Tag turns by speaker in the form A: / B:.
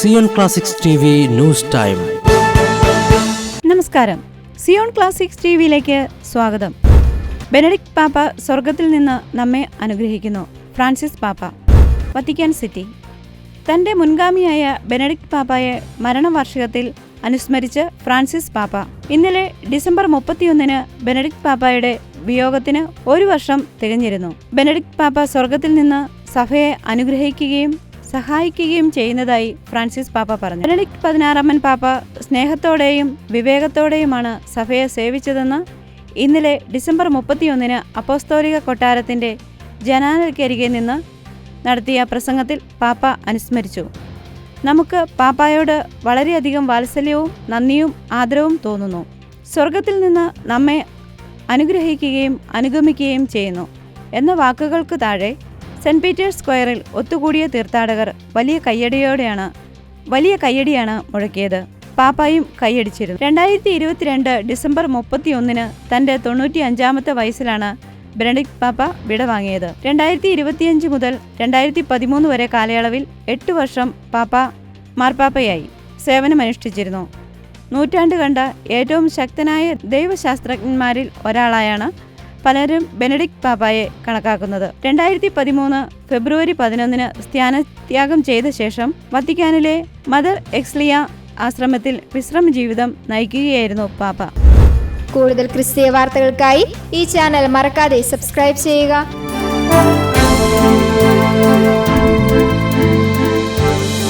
A: Zion classics news time
B: നമസ്കാരം. Zion classics T വിയിലേക്ക് സ്വാഗതം. ബെനഡിക്ട് പാപ്പ സ്വർഗത്തിൽ നിന്ന് നമ്മെ അനുഗ്രഹിക്കുന്നു. ഫ്രാൻസിസ് പാപ്പ വത്തിക്കാൻ സിറ്റി തന്റെ മുൻഗാമിയായ ബെനഡിക്ട് പാപ്പയെ മരണവാർഷികത്തിൽ അനുസ്മരിച്ച് ഫ്രാൻസിസ് പാപ്പ ഇന്നലെ ഡിസംബർ മുപ്പത്തിയൊന്നിന് ബെനഡിക് പാപ്പയുടെ വിയോഗത്തിന് ഒരു വർഷം തികഞ്ഞിരുന്നു. ബെനഡിക് പാപ്പ സ്വർഗത്തിൽ നിന്ന് സഭയെ അനുഗ്രഹിക്കുകയും സഹായിക്കുകയും ചെയ്യുന്നതായി ഫ്രാൻസിസ് പാപ്പ പറഞ്ഞു. ബെനഡിക്ട് പതിനാറാമൻ പാപ്പ സ്നേഹത്തോടെയും വിവേകത്തോടെയുമാണ് സഭയെ സേവിച്ചതെന്ന് ഇന്നലെ ഡിസംബർ മുപ്പത്തിയൊന്നിന് അപ്പോസ്തോലിക കൊട്ടാരത്തിന്റെ ജനാലയ്ക്കരികെ നിന്ന് നടത്തിയ പ്രസംഗത്തിൽ പാപ്പ അനുസ്മരിച്ചു. നമുക്ക് പാപ്പായോട് വളരെയധികം വാത്സല്യവും നന്ദിയും ആദരവും തോന്നുന്നു. സ്വർഗത്തിൽ നിന്ന് നമ്മെ അനുഗ്രഹിക്കുകയും അനുഗമിക്കുകയും ചെയ്യുന്നു എന്ന വാക്കുകൾക്ക് താഴെ സെന്റ് പീറ്റേഴ്സ് സ്ക്വയറിൽ ഒത്തുകൂടിയ തീർത്ഥാടകർ വലിയ കയ്യടിയോടെയാണ് വലിയ കയ്യടിയാണ് മുഴക്കിയത്. പാപ്പായും കൈയടിച്ചിരുന്നു രണ്ടായിരത്തി ഇരുപത്തിരണ്ട് ഡിസംബർ മുപ്പത്തിയൊന്നിന് തന്റെ തൊണ്ണൂറ്റി അഞ്ചാമത്തെ വയസ്സിലാണ് ബെനഡിക്ട് പാപ്പ വിട വാങ്ങിയത്. രണ്ടായിരത്തി ഇരുപത്തിയഞ്ച് മുതൽ രണ്ടായിരത്തി പതിമൂന്ന് വരെ കാലയളവിൽ എട്ട് വർഷം പാപ്പ മാർപ്പാപ്പയായി സേവനമനുഷ്ഠിച്ചിരുന്നു നൂറ്റാണ്ട് കണ്ട ഏറ്റവും ശക്തനായ ദൈവശാസ്ത്രജ്ഞന്മാരിൽ ഒരാളായാണ് പലരും ബെനഡിക്ട് പാപ്പായെ കണക്കാക്കുന്നത്. രണ്ടായിരത്തി പതിമൂന്ന് ഫെബ്രുവരി പതിനൊന്നിന് സ്ഥാനത്യാഗം ചെയ്ത ശേഷം വത്തിക്കാനിലെ മദർ എക്സ്ലിയ ആശ്രമത്തിൽ വിശ്രമ ജീവിതം നയിക്കുകയായിരുന്നു പാപ്പ.
C: കൂടുതൽ ക്രിസ്തീയ വാർത്തകൾക്കായി ഈ ചാനൽ മറക്കാതെ സബ്സ്ക്രൈബ് ചെയ്യുക.